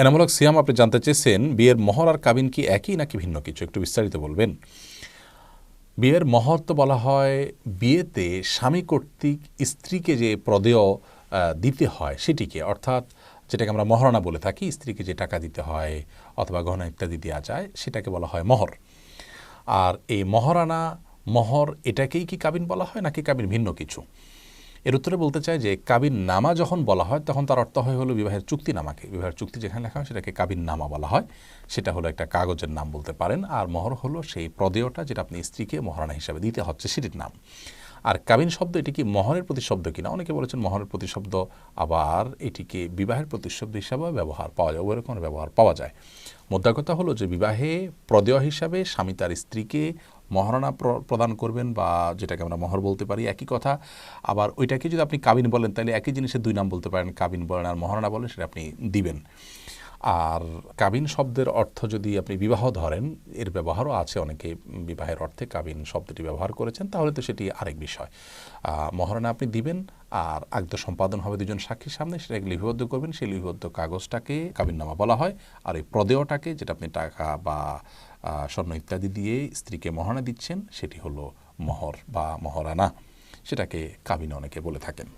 এনামূলক সিয়াম আপনি জানতে চেয়েছেন, বিয়ের মহর আর কাবিন কি একই নাকি ভিন্ন কিছু? একটু বিস্তারিত বলবেন। বিয়ের মহর তো বলা হয় বিয়েতে স্বামী কর্তৃক স্ত্রীকে যে প্রদেয় দিতে হয় সেটিকে অর্থাৎ যেটাকে আমরা মহারণা বলে থাকি, স্ত্রীকে যে টাকা দিতে হয় অথবা গহনা ইত্যাদি দেওয়া যায়, সেটাকে বলা হয় মহর। আর এই মহারানা মহর এটাকেই কি কাবিন বলা হয় নাকি কাবিন ভিন্ন কিছু? এর উত্তরে বলতে চাই যে কাবিন নামা যখন বলা হয়, তখন তার অর্থ হয় হলো বিবাহের চুক্তি নামাকে বিবাহের চুক্তি যেখানে লেখা হয়, সেটাকে কাবিন নামা বলা হয়। সেটা হলো একটা কাগজের নাম বলতে পারেন। আর মহর হলো সেই প্রদেয়টা যেটা আপনি স্ত্রীকে মহারানা হিসাবে দিতে হচ্ছে, সেটির নাম। আর কাবিন শব্দ এটি কি মহরের প্রতিশব্দ কিনা? অনেকে বলেছেন মহরের প্রতিশব্দ, আবার এটিকে বিবাহের প্রতিশব্দ হিসাবে ব্যবহার পাওয়া যায়, ওই রকমের ব্যবহার পাওয়া যায়। মোদ্দা কথা হলো যে বিবাহে প্রদেয় হিসাবে স্বামী তার স্ত্রীকে মহারণা প্র- প্রদান করবেন বা যেটাকে আমরা মহর বলতে পারি, একই কথা। আবার ওইটাকে যদি আপনি কাবিন বলেন, তাহলে একই জিনিসের দুই নাম বলতে পারেন, কাবিন বলেন আর মহারণা বলেন, সেটা আপনি দিবেন। আর কাবিন শব্দের অর্থ যদি আপনি বিবাহ ধরেন, এর ব্যবহারও আছে, অনেকে বিবাহের অর্থে কাবিন শব্দটি ব্যবহার করেছেন, তাহলে তো সেটি আরেক বিষয়। মহারণা আপনি দিবেন, আর আগদ সম্পাদন হবে দুজন সাক্ষীর সামনে সেটাকে লিপিবদ্ধ করবেন, সেই লিপিবদ্ধ কাগজটাকে কাবিননামা বলা হয়, আর এই প্রদেয়টাকে যেটা আপনি টাকা বা স্বর্ণ ইত্যাদি দিয়ে স্ত্রীকে মহারণা দিচ্ছেন, সেটি হলো মহর বা মহারানা সেটাকে কাবিন অনেকে বলে থাকেন।